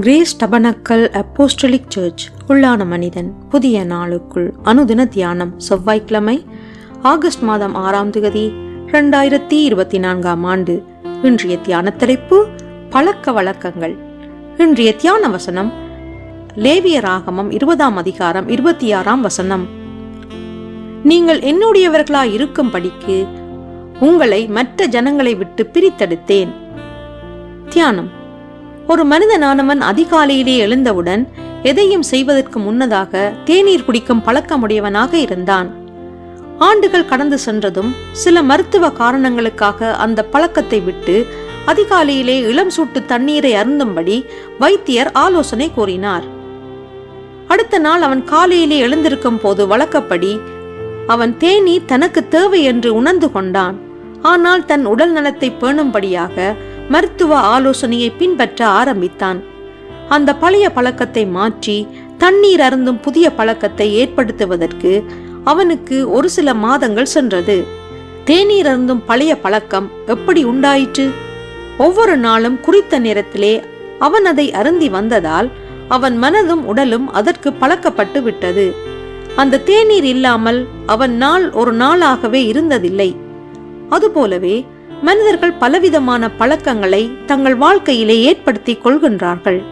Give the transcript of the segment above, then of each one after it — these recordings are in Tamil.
கிரேஸ் டபனக்கல் அப்போஸ்டலிக் சர்ச் உள்ளான மனிதன் புதிய நாளுக்குள் அனுதின தியானம் செவ்வாய்க்கிழமை ஆகஸ்ட் மாதம் ஆறாம் திகதி இரண்டாயிரத்தி இருபத்தி நான்காம் ஆண்டு. இன்றைய தியான தலைப்பு பழக்க வழக்கங்கள். இன்றைய தியான வசனம் லேவிய ராகமம் இருபதாம் அதிகாரம் இருபத்தி ஆறாம் வசனம். நீங்கள் என்னுடையவர்களாய் இருக்கும்படிக்கு உங்களை மற்ற ஜனங்களை விட்டு பிரித்தெடுத்தேன். தியானம் ஒரு மனிதனானவன் அதிகாலையிலே எழுந்தவுடன் எதையும் செய்வதற்கு முன்னதாக தேநீர் குடிக்கும் பழக்கமுடையவனாக இருந்தான். ஆண்டுகள் கடந்து சென்றதும் சில மருத்துவ காரணங்களுக்காக அந்த பழக்கத்தை விட்டு அதிகாலையிலே இளம் சூட்டு தண்ணீரை அருந்தும்படி வைத்தியர் ஆலோசனை கூறினார். அடுத்த நாள் அவன் காலையிலே எழுந்திருக்கும் போது வழக்கப்படி அவன் தேநீர் தனக்கு தேவை என்று உணர்ந்து கொண்டான். ஆனால் தன் உடல் நலத்தை பேணும்படியாக மருத்துவ ஆலோசனையை பின்பற்ற ஆரம்பித்தான். அந்த பழைய பழக்கத்தை மாற்றி தண்ணீர் அருந்தும் புதிய பழக்கத்தை ஏற்படுத்துவதற்கு அவனுக்கு ஒரு சில மாதங்கள் சென்றது. தேநீர் அருந்தும் பழைய பழக்கம் எப்படி உண்டாயிற்று? ஒவ்வொரு நாளும் குறித்த நேரத்திலே அவன் அதை அருந்தி வந்ததால் அவன் மனதும் உடலும் அதற்கு பழக்கப்பட்டு விட்டது. அந்த தேநீர் இல்லாமல் அவன் நாள் ஒரு நாளாகவே இருந்ததில்லை. அதுபோலவே மனிதர்கள் பலவிதமான பழக்கங்களை தங்கள் வாழ்க்கையிலே ஏற்படுத்தி கொள்கின்றார்கள்.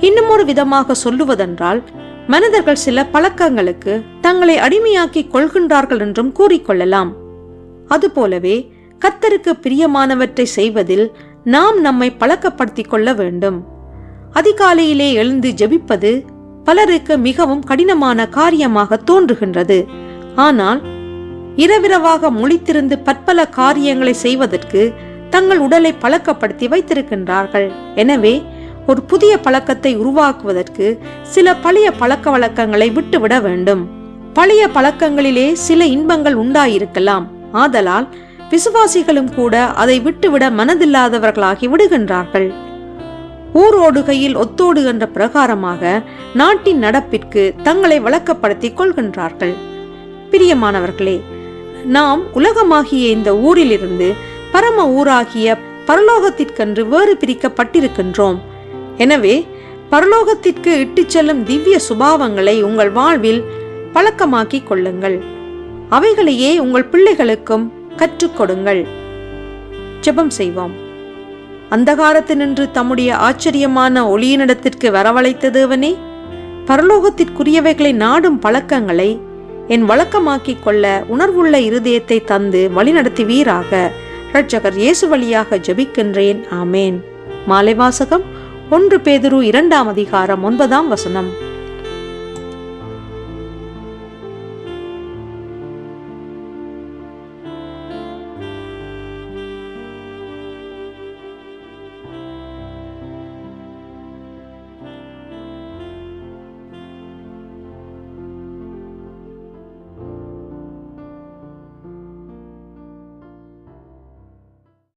இன்னும் ஒரு விதமாக சொல்லுவதென்றால் மனிதர்கள் சில பழக்கங்களுக்கு தங்களை அடிமையாக்கி கொள்கின்றார்கள் என்றும் கூறிக்கொள்ளலாம். அதுபோலவே கத்தருக்கு பிரியமானவற்றை செய்வதில் நாம் நம்மை பழக்கப்படுத்திக் கொள்ள வேண்டும். அதிகாலையிலே எழுந்து ஜெபிப்பது பலருக்கு மிகவும் கடினமான காரியமாக தோன்றுகின்றது. ஆனால் இரவிரவாக முழித்திருந்து பற்பல காரியங்களை செய்வதற்கு தங்கள் உடலை பழக்கப்படுத்தி வைத்திருக்கின்றார்கள். எனவே ஒரு புதிய பழக்கத்தை உருவாக்குவதற்கு சில பழைய பழக்க வழக்கங்களை விட்டுவிட வேண்டும். பழைய பழக்கங்களிலே சில இன்பங்கள் உண்டாயிருக்கலாம். ஆதலால் விசுவாசிகளும் கூட அதை விட்டுவிட மனதில்லாதவர்களாகி விடுகின்றார்கள். ஊரோடுகையில் ஒத்தோடுகின்ற பிரகாரமாக நாட்டின் நடப்பிற்கு தங்களை வழக்கப்படுத்திக் கொள்கின்றார்கள். பிரியமானவர்களே நாம் உலகமாகிய இந்த ஊரிலிருந்து பரம ஊராகிய பரலோகத்திற்கென்று வேறு பிரிக்கப்பட்டிருக்கின்றோம். எனவே பரலோகத்திற்கு இட்டுச் செல்லும் திவ்ய சுபாவங்களை உங்கள் வாழ்வில் பழக்கமாக்கிக் கொள்ளுங்கள். அவைகளையே உங்கள் பிள்ளைகளுக்கும் கற்றுக்கொடுங்கள் ஜெபம் செய்வோம். அந்தகாரத்தினின்று தம்முடைய ஆச்சரியமான ஒளியினிடத்திற்கு வரவழைத்த தேவனே பரலோகத்திற்குரியவைகளை நாடும் பழக்கங்களை என் வழக்கமாக்கிக் கொள்ள உணர்வுள்ள இருதயத்தை தந்து வழிநடத்துவீராக. இரட்சகர் இயேசு வழியாக ஜெபிக்கின்றேன். ஆமேன். மாலை வாசகம் ஒன்று பேதுரு இரண்டாம் அதிகாரம் ஒன்பதாம் வசனம்.